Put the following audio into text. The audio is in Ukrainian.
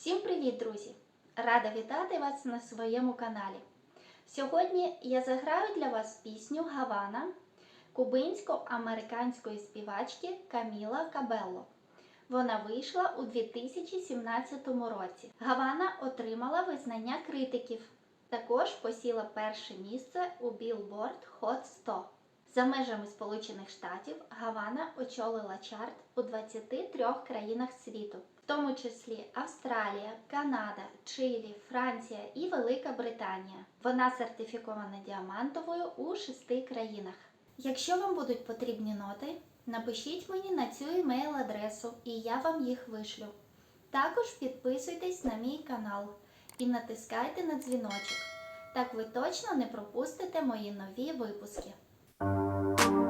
Всім привіт, друзі! Рада вітати вас на своєму каналі. Сьогодні я заграю для вас пісню Гавана кубинсько-американської співачки Каміла Кабелло. Вона вийшла у 2017 році. Гавана отримала визнання критиків. Також посіла перше місце у Billboard Hot 100. За межами Сполучених Штатів Гавана очолила чарт у 23 країнах світу, в тому числі Австралія, Канада, Чилі, Франція і Велика Британія. Вона сертифікована діамантовою у шести країнах. Якщо вам будуть потрібні ноти, напишіть мені на цю емейл-адресу і я вам їх вишлю. Також підписуйтесь на мій канал і натискайте на дзвіночок. Так ви точно не пропустите мої нові випуски. Друзі,